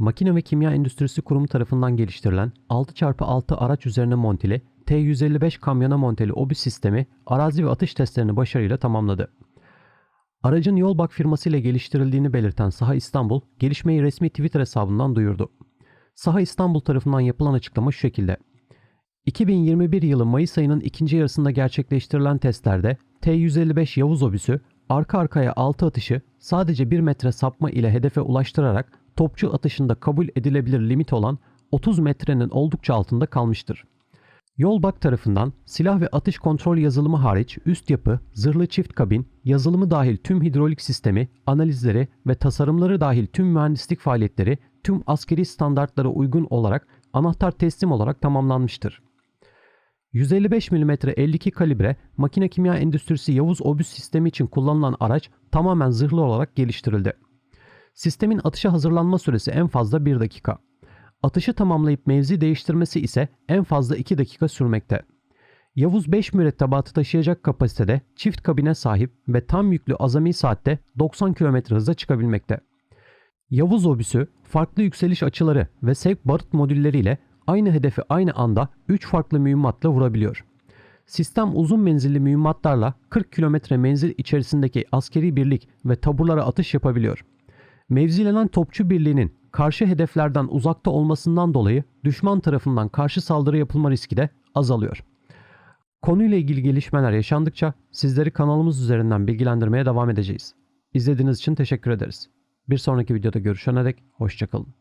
Makine ve Kimya Endüstrisi Kurumu tarafından geliştirilen 6x6 araç üzerine monteli T-155 kamyona monteli obüs sistemi arazi ve atış testlerini başarıyla tamamladı. Aracın Yolbak firması ile geliştirildiğini belirten Saha İstanbul, gelişmeyi resmi Twitter hesabından duyurdu. Saha İstanbul tarafından yapılan açıklama şu şekilde. 2021 yılı Mayıs ayının ikinci yarısında gerçekleştirilen testlerde T-155 Yavuz obüsü arka arkaya 6 atışı sadece 1 metre sapma ile hedefe ulaştırarak topçu atışında kabul edilebilir limit olan 30 metrenin oldukça altında kalmıştır. Yolbak tarafından silah ve atış kontrol yazılımı hariç üst yapı, zırhlı çift kabin, yazılımı dahil tüm hidrolik sistemi, analizleri ve tasarımları dahil tüm mühendislik faaliyetleri tüm askeri standartlara uygun olarak anahtar teslim olarak tamamlanmıştır. 155 mm 52 kalibre makine kimya endüstrisi Yavuz obüs sistemi için kullanılan araç tamamen zırhlı olarak geliştirildi. Sistemin atışa hazırlanma süresi en fazla 1 dakika. Atışı tamamlayıp mevzi değiştirmesi ise en fazla 2 dakika sürmekte. Yavuz 5 mürettebatı taşıyacak kapasitede çift kabine sahip ve tam yüklü azami saatte 90 km hıza çıkabilmekte. Yavuz obüsü farklı yükseliş açıları ve sevk barut modülleriyle aynı hedefi aynı anda 3 farklı mühimmatla vurabiliyor. Sistem uzun menzilli mühimmatlarla 40 kilometre menzil içerisindeki askeri birlik ve taburlara atış yapabiliyor. Mevzilenen topçu birliğinin karşı hedeflerden uzakta olmasından dolayı düşman tarafından karşı saldırı yapılma riski de azalıyor. Konuyla ilgili gelişmeler yaşandıkça sizleri kanalımız üzerinden bilgilendirmeye devam edeceğiz. İzlediğiniz için teşekkür ederiz. Bir sonraki videoda görüşene dek hoşçakalın.